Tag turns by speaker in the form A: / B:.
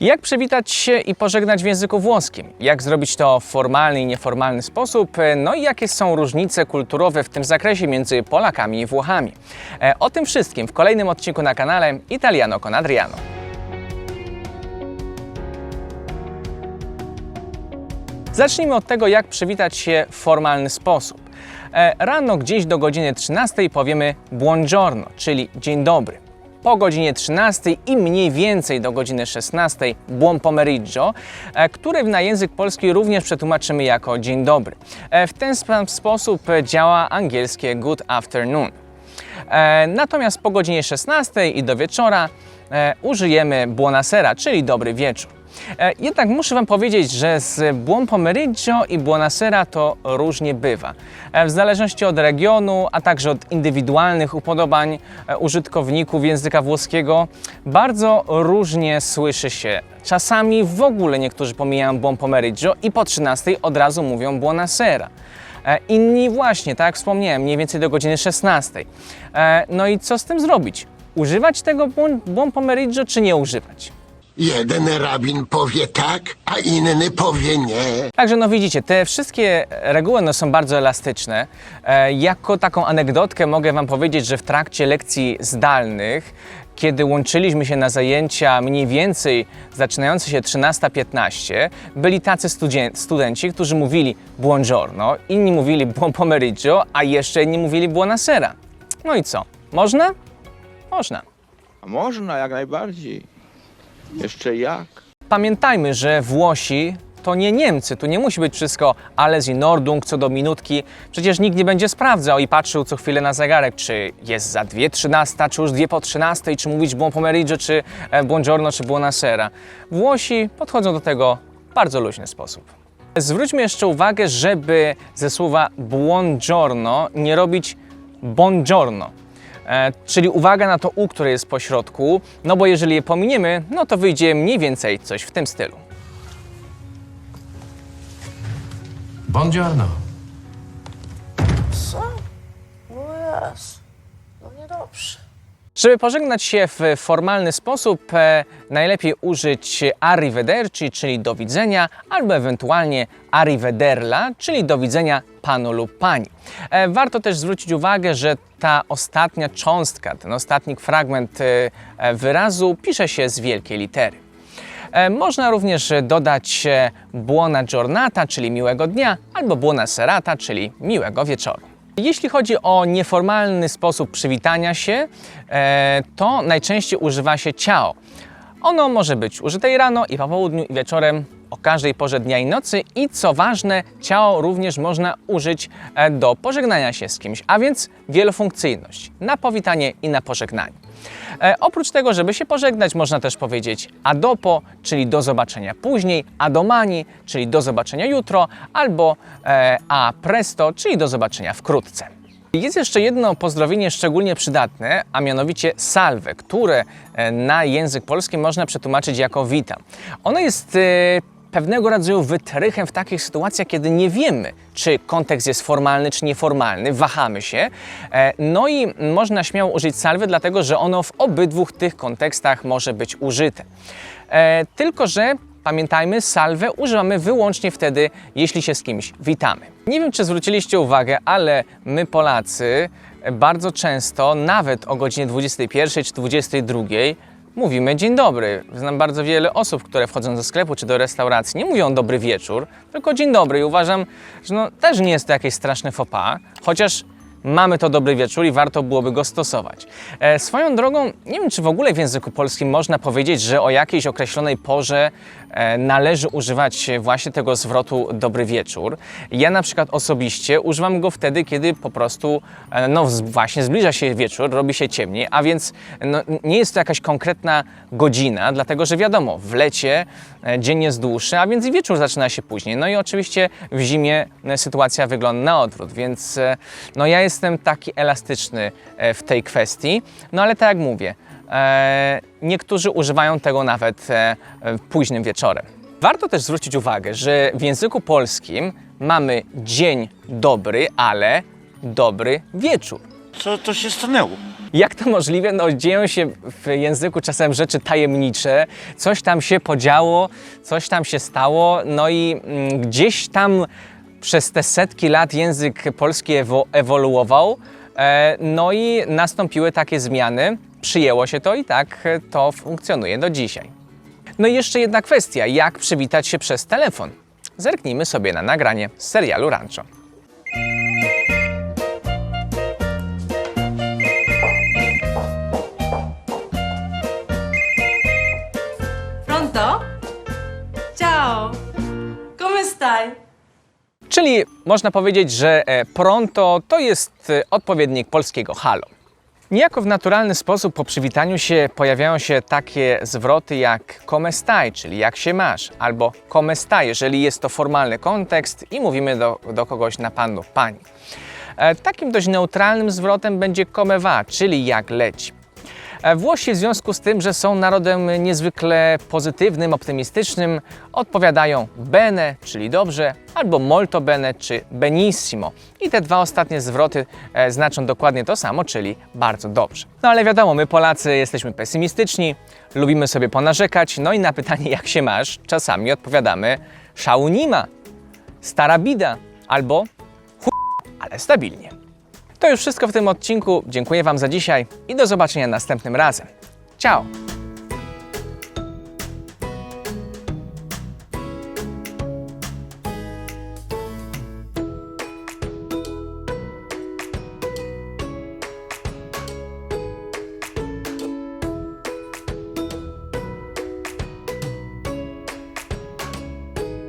A: Jak przywitać się i pożegnać w języku włoskim? Jak zrobić to w formalny i nieformalny sposób? No i jakie są różnice kulturowe w tym zakresie między Polakami i Włochami? E, O tym wszystkim w kolejnym odcinku na kanale Italiano con Adriano. Zacznijmy od tego, jak przywitać się w formalny sposób. E, Rano gdzieś do godziny 13 powiemy buongiorno, czyli dzień dobry. Po godzinie 13 i mniej więcej do godziny 16 buon pomeriggio, e, który na język polski również przetłumaczymy jako dzień dobry. E, W ten sam sposób działa angielskie good afternoon. E, Natomiast po godzinie 16 i do wieczora użyjemy buonasera, czyli dobry wieczór. E, Jednak muszę Wam powiedzieć, że z buon pomeriggio i buonasera to różnie bywa. E, W zależności od regionu, a także od indywidualnych upodobań e, użytkowników języka włoskiego, bardzo różnie słyszy się. Czasami w ogóle niektórzy pomijają buon pomeriggio i po 13 od razu mówią buonasera. Inni właśnie, tak jak wspomniałem, mniej więcej do godziny 16. E, No i co z tym zrobić? Używać tego buon, buon pomeriggio czy nie używać?
B: Jeden rabin powie tak, a inny powie nie.
A: Także no widzicie, te wszystkie reguły no, są bardzo elastyczne. E, jako taką anegdotkę mogę Wam powiedzieć, że w trakcie lekcji zdalnych, kiedy łączyliśmy się na zajęcia mniej więcej zaczynające się 13.15, byli tacy studenci, którzy mówili buongiorno, inni mówili buon pomeriggio, a jeszcze inni mówili buonasera. No i co? Można? Można.
C: A można, jak najbardziej. Jeszcze jak.
A: Pamiętajmy, że Włosi to nie Niemcy, tu nie musi być wszystko alles in Ordnung co do minutki. Przecież nikt nie będzie sprawdzał i patrzył co chwilę na zegarek, czy jest za 2.13, czy już 2 po 13, czy mówić buon pomeriggio, czy e, buongiorno, czy buonasera. Włosi podchodzą do tego w bardzo luźny sposób. Zwróćmy jeszcze uwagę, żeby ze słowa buongiorno nie robić buongiorno. E, czyli uwaga na to U, które jest po środku, no bo jeżeli je pominiemy, no to wyjdzie mniej więcej coś w tym stylu.
D: Buongiorno.
E: Co? No jest. No niedobrze.
A: Żeby pożegnać się w formalny sposób, e, najlepiej użyć arrivederci, czyli do widzenia, albo ewentualnie arrivederla, czyli do widzenia panu lub pani. E, Warto też zwrócić uwagę, że ta ostatnia cząstka, ten ostatni fragment e, e, wyrazu pisze się z wielkiej litery. Można również dodać buona giornata, czyli miłego dnia, albo buona serata, czyli miłego wieczoru. Jeśli chodzi o nieformalny sposób przywitania się, to najczęściej używa się ciao. Ono może być użyte i rano, i po południu, i wieczorem, o każdej porze dnia i nocy. I co ważne, ciao również można użyć e, do pożegnania się z kimś, a więc wielofunkcyjność na powitanie i na pożegnanie. E, oprócz tego, żeby się pożegnać, można też powiedzieć a dopo, czyli do zobaczenia później, a domani, czyli do zobaczenia jutro, albo e, a presto, czyli do zobaczenia wkrótce. Jest jeszcze jedno pozdrowienie szczególnie przydatne, a mianowicie salve, które na język polski można przetłumaczyć jako witam. Ono jest pewnego rodzaju wytrychem w takich sytuacjach, kiedy nie wiemy, czy kontekst jest formalny, czy nieformalny, wahamy się. E, No i można śmiało użyć salwy, dlatego że ono w obydwu tych kontekstach może być użyte. E, Tylko, że Pamiętajmy, salwę używamy wyłącznie wtedy, jeśli się z kimś witamy. Nie wiem, czy zwróciliście uwagę, ale my Polacy bardzo często, nawet o godzinie 21 czy 22, mówimy dzień dobry. Znam bardzo wiele osób, które wchodzą do sklepu czy do restauracji, nie mówią dobry wieczór, tylko dzień dobry. I uważam, że no, też nie jest to jakieś straszne faux pas, chociaż mamy to dobry wieczór i warto byłoby go stosować. E, swoją drogą, nie wiem, czy w ogóle w języku polskim można powiedzieć, że o jakiejś określonej porze należy używać właśnie tego zwrotu dobry wieczór. Ja na przykład osobiście używam go wtedy, kiedy po prostu e, no właśnie zbliża się wieczór, robi się ciemniej, a więc no, nie jest to jakaś konkretna godzina, dlatego że wiadomo, w lecie e, dzień jest dłuższy, a więc i wieczór zaczyna się później. No i oczywiście w zimie e, sytuacja wygląda na odwrót, więc e, no ja jestem taki elastyczny e, w tej kwestii. No ale tak jak mówię, e, niektórzy używają tego nawet e, e, późnym wieczorem. Warto też zwrócić uwagę, że w języku polskim mamy dzień dobry, ale dobry wieczór.
F: Co to się stanęło?
A: Jak to możliwe? No, dzieją się w języku czasem rzeczy tajemnicze, coś tam się podziało, coś tam się stało, no i mm, gdzieś tam przez te setki lat język polski ewo- ewoluował, e, no i nastąpiły takie zmiany, przyjęło się to i tak to funkcjonuje do dzisiaj. No i jeszcze jedna kwestia, jak przywitać się przez telefon? Zerknijmy sobie na nagranie z serialu Rancho.
G: Pronto? Ciao! Come stai?
A: Czyli można powiedzieć, że e, pronto to jest e, odpowiednik polskiego halo. Niejako w naturalny sposób po przywitaniu się pojawiają się takie zwroty jak come stai, czyli jak się masz, albo come stai, jeżeli jest to formalny kontekst i mówimy do, do kogoś na pan lub pani. E, Takim dość neutralnym zwrotem będzie come va, czyli jak leci. E, Włosi w związku z tym, że są narodem niezwykle pozytywnym, optymistycznym, odpowiadają bene, czyli dobrze, albo molto bene, czy benissimo. I te dwa ostatnie zwroty e, znaczą dokładnie to samo, czyli bardzo dobrze. No ale wiadomo, my Polacy jesteśmy pesymistyczni, lubimy sobie ponarzekać, no i na pytanie jak się masz, czasami odpowiadamy szału nie ma, stara bida, albo chuj, ale stabilnie. To już wszystko w tym odcinku. Dziękuję Wam za dzisiaj i do zobaczenia następnym razem. Ciao!